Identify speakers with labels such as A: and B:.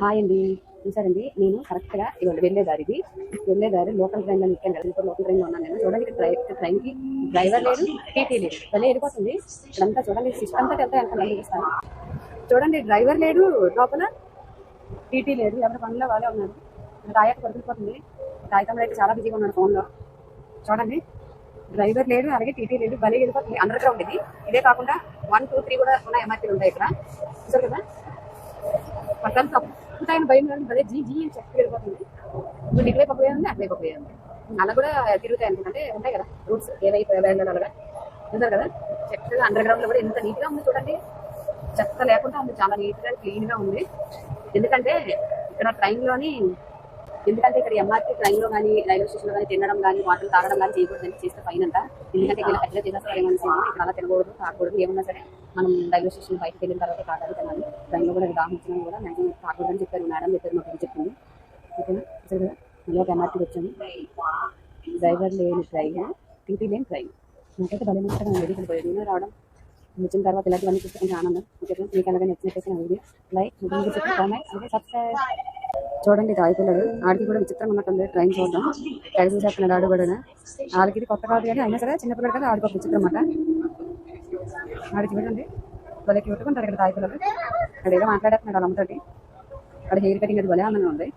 A: Hi అండి. చూసారండి? నేను కరెక్ట్గా ఇవాళ వెళ్ళేదారు ఇది లోకల్ ట్రైన్లో ఎక్కాను కదా ఇప్పుడు లోకల్ ట్రైన్లో ఉన్నాను నేను. చూడండి ఇక్కడ ట్రైన్కి డ్రైవర్ లేదు టీటీ లేదు భలే వెళ్ళిపోతుంది ఇక్కడంతా చూడండి సిస్టమ్ అంతా వెళ్తే ఎంత నేను చూడండి డ్రైవర్ లేడు లోపల టీటీ లేదు ఎవరి పనిలో వాళ్ళే ఉన్నారు. రాయక పడుకుపోతుంది. రాయకంలో అయితే చాలా బిజీగా ఉన్నాడు ఫోన్లో చూడండి డ్రైవర్ లేడు అలాగే టీటీ లేదు భలే వెళ్ళిపోతుంది అండర్ గ్రౌండ్ ఇది. ఇదే కాకుండా వన్ టూ త్రీ కూడా ఉన్న ఎంఆర్టీలు ఉంటాయి ఇక్కడ. చూసారు కదా? పక్కన ఆయన భయం అదే జీ జీ అని చెప్పి వెళ్ళిపోతుంది. ఇప్పుడు ఇటువైపు ఒక ఉంది అటువైపు ఒక ఉంది. అలా కూడా తిరుగుతాయి అనుకుంటే ఉంటాయి కదా రూట్స్ ఏవైపు వెళ్ళాలి అలాగా చూసారు కదా? చెక్కగా అండర్ గ్రౌండ్లో కూడా ఎంత నీట్గా ఉంది చూడండి. చెత్త లేకుండా ఉంది చాలా నీట్గా క్లీన్గా ఉంది. ఎందుకంటే ఇక్కడ ట్రైన్లోని ఎందుకంటే ఇక్కడ ఎంఆర్టీ ట్రైన్లో కానీ రైల్వే స్టేషన్లో కానీ తినడం కానీ వాటర్ తాగడం కానీ చేయకూడదని చేస్తే ఫైన్ అంట. ఎందుకంటే ఇలా పెద్ద తినేస్తారేమో ఇక్కడ అలా తినకూడదు తాగకూడదు ఏమన్నా సరే. మనం రైల్వే స్టేషన్ బయటకు వెళ్ళిన తర్వాత తాగాలి తినాలి. ట్రైన్ కూడా దాహం వచ్చినా కూడా మ్యాక్సిమం తాగకూడదని చెప్పారు మేడం చెప్పారు మాకు చెప్పింది ఓకేనా? సరే కదా మళ్ళీ ఒక ఎంఆర్టీకి వచ్చాము. డ్రైవర్ లేని ట్రైన్ టీటీ లేని ట్రైన్ నాకైతే భలే నచ్చడం వెహికల్ పోయేది. నేను రావడం వచ్చిన తర్వాత ఇలాంటివన్నీ చూస్తే కొంచెం ఆనందం. ఓకే మీకు అలాగే నచ్చినట్టయితే నా వీడియో లైక్ మీకు చెప్పి కామెంట్ అలాగే సబ్స్క్రైబ్ చూడండి తాగిపోలేడు ఆడికి కూడా విచిత్రంగా ఉన్నట్టుంది ట్రైన్ చూద్దాం ట్రైన్ చూసేస్తున్నాడు ఆడు కూడా. ఆడికి ఇది కొత్త కాదు కానీ అయినా సరే చిన్నపిల్లడు కదా ఆడికి ఒక విచిత్రం అన్నమాట ఆడికి చూడండి. వాళ్ళకి పెట్టుకుంటారు ఇక్కడ తాగిపోలేదు అక్కడ ఏదో మాట్లాడేస్తున్నాడు వాళ్ళ అమ్మతోటి అక్కడ హెయిర్ కటింగ్ అది భలే ఆనందంగా ఉంది